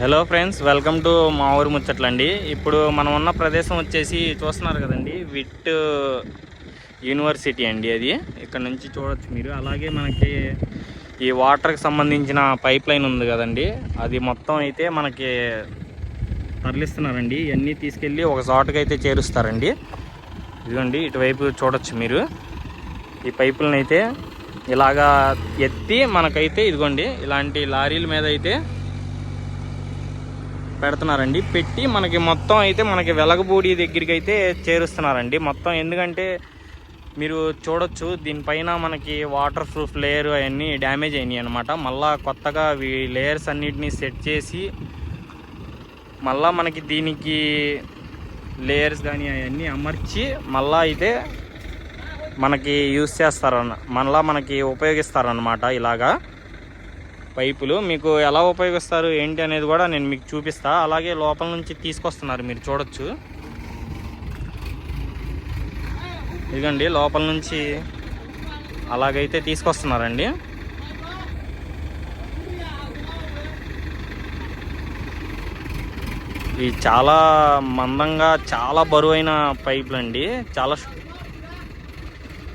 Hello friends welcome to మా ఊరు ముచ్చట్లండి. ఇప్పుడు మనం ఉన్న ప్రదేశం వచ్చేసి చూస్తున్నారు కదండి విట్ యూనివర్సిటీ అండి అది. ఇక్కడ నుంచి చూడొచ్చు మీరు. అలాగే మనకి ఈ వాటర్కి సంబంధించిన పైప్ లైన్ ఉంది కదండి అది మొత్తం అయితే మనకి తరలిస్తున్నారండి. ఇవన్నీ తీసుకెళ్ళి ఒక చోటకి అయితే చేరుస్తారండి. ఇదిగోండి ఇటువైపు చూడొచ్చు మీరు. ఈ పైపులను అయితే ఇలాగా ఎత్తి మనకైతే ఇదిగోండి ఇలాంటి లారీల మీద అయితే పెడుతున్నారండి. పెట్టి మనకి మొత్తం అయితే మనకి వెలగబూడి దగ్గరికి అయితే చేరుస్తున్నారండి. మొత్తం ఎందుకంటే మీరు చూడొచ్చు దీనిపైన మనకి వాటర్ ప్రూఫ్ లేయర్ అవన్నీ డ్యామేజ్ అయినాయి అనమాట మళ్ళీ కొత్తగా ఈ లేయర్స్ అన్నిటిని సెట్ చేసి మళ్ళీ మనకి దీనికి లేయర్స్ కానీ అవన్నీ అమర్చి మళ్ళీ అయితే మనకి యూస్ చేస్తారన్న మళ్ళీ మనకి ఉపయోగిస్తారనమాట ఇలాగా. పైపులు మీకు ఎలా ఉపయోగిస్తారు ఏంటి అనేది కూడా నేను మీకు చూపిస్తా. అలాగే లోపల నుంచి తీసుకొస్తున్నారు మీరు చూడొచ్చు. ఇదిగండి లోపల నుంచి అలాగైతే తీసుకొస్తున్నారండి. ఇవి చాలా మందంగా చాలా బరువైన పైపులు అండి చాలా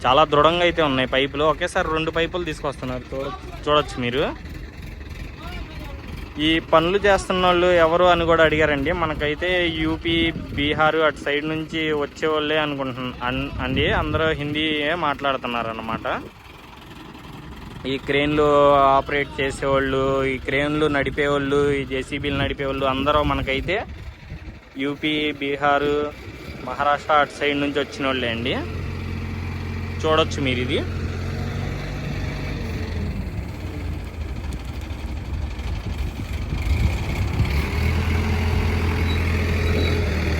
చాలా దృఢంగా అయితే ఉన్నాయి పైపులు. ఒకేసారి రెండు పైపులు తీసుకొస్తున్నారు. చూడ చూడొచ్చు మీరు. ఈ పనులు చేస్తున్న వాళ్ళు ఎవరు అని కూడా అడిగారండి. మనకైతే యూపీ బీహార్ అటు సైడ్ నుంచి వచ్చే వాళ్ళే అనుకుంటున్నా అండి అందరూ హిందీ మాట్లాడుతున్నారు అన్నమాట ఈ క్రేన్లు ఆపరేట్ చేసేవాళ్ళు ఈ క్రేన్లు నడిపేవాళ్ళు ఈ జేసీబీలు నడిపేవాళ్ళు అందరూ మనకైతే యూపీ బీహార్ మహారాష్ట్ర అటు సైడ్ నుంచి వచ్చిన వాళ్ళే అండి. చూడొచ్చు మీరు ఇది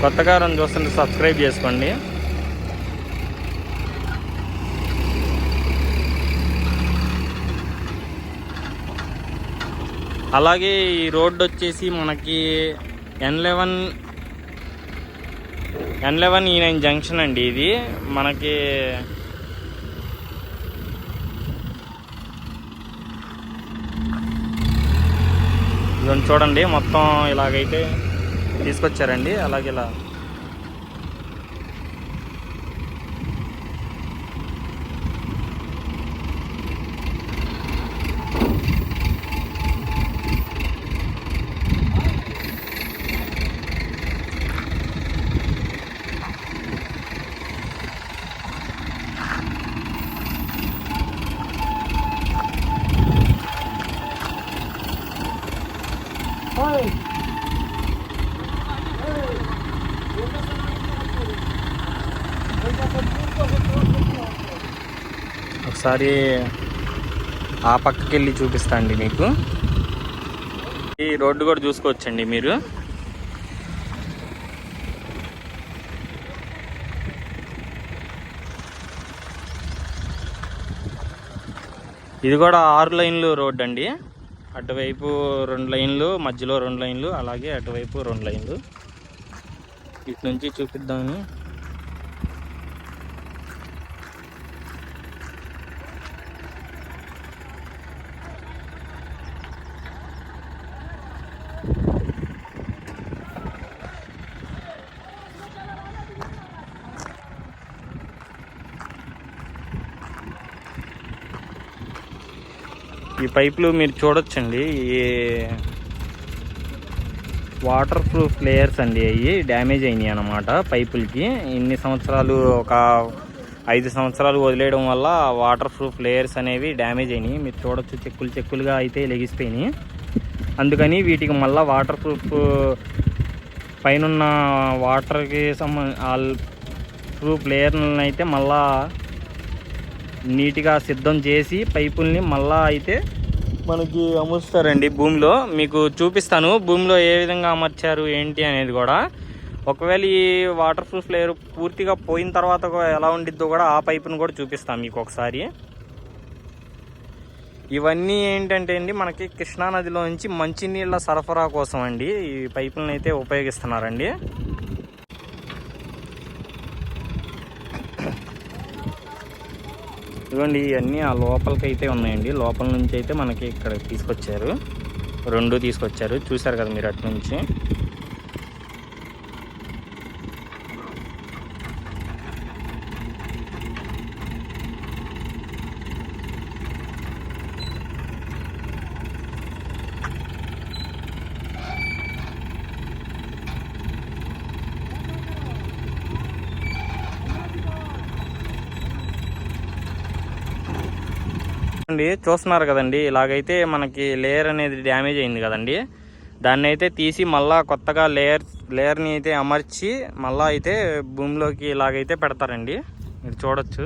కొత్తగా రెండు చూస్తుంటే సబ్స్క్రైబ్ చేసుకోండి. అలాగే ఈ రోడ్డు వచ్చేసి మనకి ఎన్ లెవెన్ ఎన్ లెవెన్ ఈ నైన్ జంక్షన్ అండి ఇది. మనకి ఇదిగోండి చూడండి మొత్తం ఇలాగైతే తీసుకొచ్చారండి అలాగే ఇలా ఒకసారి ఆ పక్కకి వెళ్ళి చూపిస్తా అండి మీకు. ఈ రోడ్డు కూడా చూసుకోవచ్చండి మీరు. ఇది కూడా ఆరు లైన్లు రోడ్ అండి. అటువైపు రెండు లైన్లు మధ్యలో రెండు లైన్లు అలాగే అటువైపు రెండు లైన్లు. ఇటు నుంచి చూపిద్దామని ఈ పైపులు మీరు చూడొచ్చండి. ఈ వాటర్ ప్రూఫ్ లేయర్స్ అండి అవి డ్యామేజ్ అయినాయి అన్నమాట పైపులకి. ఇన్ని సంవత్సరాలు ఒక ఐదు సంవత్సరాలు వదిలేయడం వల్ల వాటర్ ప్రూఫ్ లేయర్స్ అనేవి డ్యామేజ్ అయినాయి. మీరు చూడొచ్చు చెక్కులు చెక్కులుగా అయితే లెగిసిపోయినాయి. అందుకని వీటికి మళ్ళీ వాటర్ ప్రూఫ్ పైన వాటర్కి సంబంధ ప్రూఫ్ లేయర్లను అయితే మళ్ళా నీట్గా సిద్ధం చేసి పైపుల్ని మళ్ళా అయితే మనకి అమర్స్తారండి భూమిలో. మీకు చూపిస్తాను భూమిలో ఏ విధంగా అమర్చారు ఏంటి అనేది కూడా. ఒకవేళ ఈ వాటర్ ప్రూఫ్ లేయర్ పూర్తిగా పోయిన తర్వాత ఎలా ఉండిద్దో కూడా ఆ పైపును కూడా చూపిస్తాను మీకు ఒకసారి. ఇవన్నీ ఏంటంటే అండి మనకి కృష్ణానదిలోంచి మంచినీళ్ళ సరఫరా కోసం అండి ఈ పైపులను అయితే ఉపయోగిస్తున్నారండి. ఇదిగోండి ఇవన్నీ ఆ లోపలికి అయితే ఉన్నాయండి. లోపల నుంచి అయితే మనకి ఇక్కడ తీసుకొచ్చారు. రెండు తీసుకొచ్చారు. చూసారు కదా మీరు అటు నుంచి. అండి చూస్తున్నారు కదండి. ఇలాగైతే మనకి లేయర్ అనేది డ్యామేజ్ అయింది కదండి. దాన్ని అయితే తీసి మళ్ళా కొత్తగా లేయర్ లేయర్ని అయితే అమర్చి మళ్ళా అయితే భూమిలోకి ఇలాగైతే పెడతారండి. మీరు చూడొచ్చు.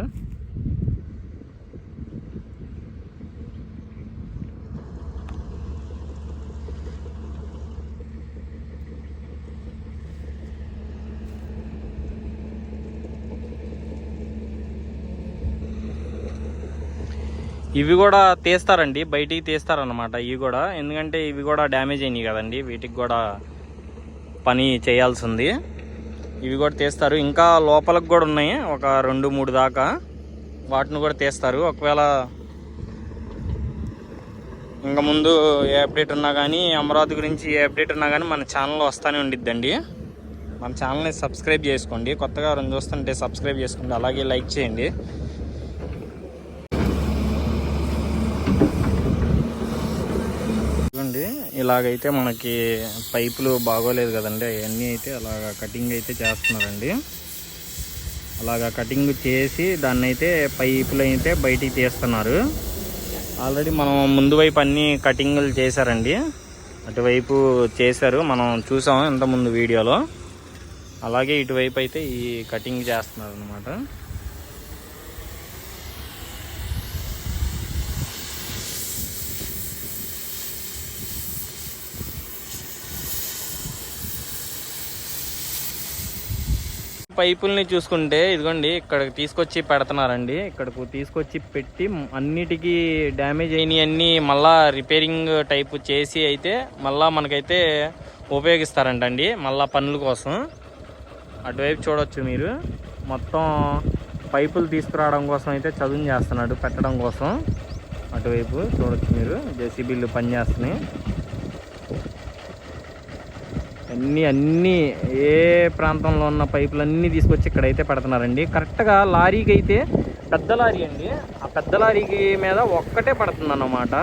ఇవి కూడా తీస్తారండి బయటికి తీస్తారనమాట ఇవి కూడా ఎందుకంటే ఇవి కూడా డ్యామేజ్ అయినాయి కదండి వీటికి కూడా పని చేయాల్సి ఉంది ఇవి కూడా తీస్తారు. ఇంకా లోపలకు కూడా ఉన్నాయి ఒక రెండు మూడు దాకా. వాటిని కూడా తీస్తారు. ఒకవేళ ఇంకా ముందు ఏ అప్డేట్ ఉన్నా కానీ అమరావతి గురించి ఏ అప్డేట్ ఉన్నా కానీ మన ఛానల్లో వస్తూనే ఉండిద్దండి. మన ఛానల్ని సబ్స్క్రైబ్ చేసుకోండి. కొత్తగా రెండు చూస్తుంటే సబ్స్క్రైబ్ చేసుకోండి. అలాగే లైక్ చేయండి. చూడండి ఇలాగైతే మనకి పైపులు బాగోలేదు కదండి. అవన్నీ అయితే అలాగ కటింగ్ అయితే చేస్తున్నారండి. అలాగా కటింగ్ చేసి దాన్ని అయితే పైపులు అయితే బయటికి తీస్తున్నారు. ఆల్రెడీ మనం ముందు వైపు అన్ని కటింగ్లు చేశారండి. అటువైపు చేశారు. మనం చూసాం ఇంతకుముందు ముందు వీడియోలో. అలాగే ఇటువైపు అయితే ఈ కటింగ్ చేస్తున్నారు అనమాట పైపుల్ని చూసుకుంటే ఇదిగోండి ఇక్కడికి తీసుకొచ్చి పెడుతున్నారండి. ఇక్కడకు తీసుకొచ్చి పెట్టి అన్నిటికీ డ్యామేజ్ అయినవి అన్నీ మళ్ళా రిపేరింగ్ టైప్ చేసి అయితే మళ్ళా మనకైతే ఉపయోగిస్తారంటండి మళ్ళా పనుల కోసం. అటువైపు చూడొచ్చు మీరు. మొత్తం పైపులు తీసుకురావడం కోసం అయితే చదువు చేస్తున్నాడు పెట్టడం కోసం. అటువైపు చూడొచ్చు మీరు జేసీబీలు పనిచేస్తున్నాయి. అన్నీ అన్నీ ఏ ప్రాంతంలో ఉన్న పైపులు అన్నీ తీసుకొచ్చి ఇక్కడైతే పెడుతున్నారండి. కరెక్ట్గా లారీకి అయితే పెద్ద లారీ అండి. ఆ పెద్ద లారీకి మీద ఒక్కటే పడుతుంది అన్నమాట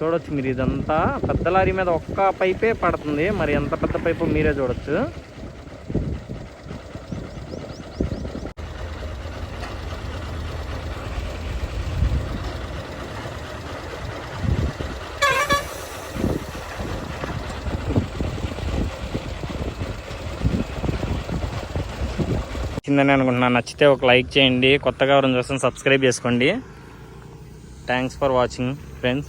చూడొచ్చు మీరు ఇదంతా. పెద్ద లారీ మీద ఒక్క పైపే పడుతుంది. మరి ఎంత పెద్ద పైపు మీరే చూడొచ్చు. నచ్చిందని అనుకుంటున్నాను నచ్చితే ఒక లైక్ చేయండి. కొత్తగా ఎవరైనా చూస్తే సబ్స్క్రైబ్ చేసుకోండి. Thanks for watching friends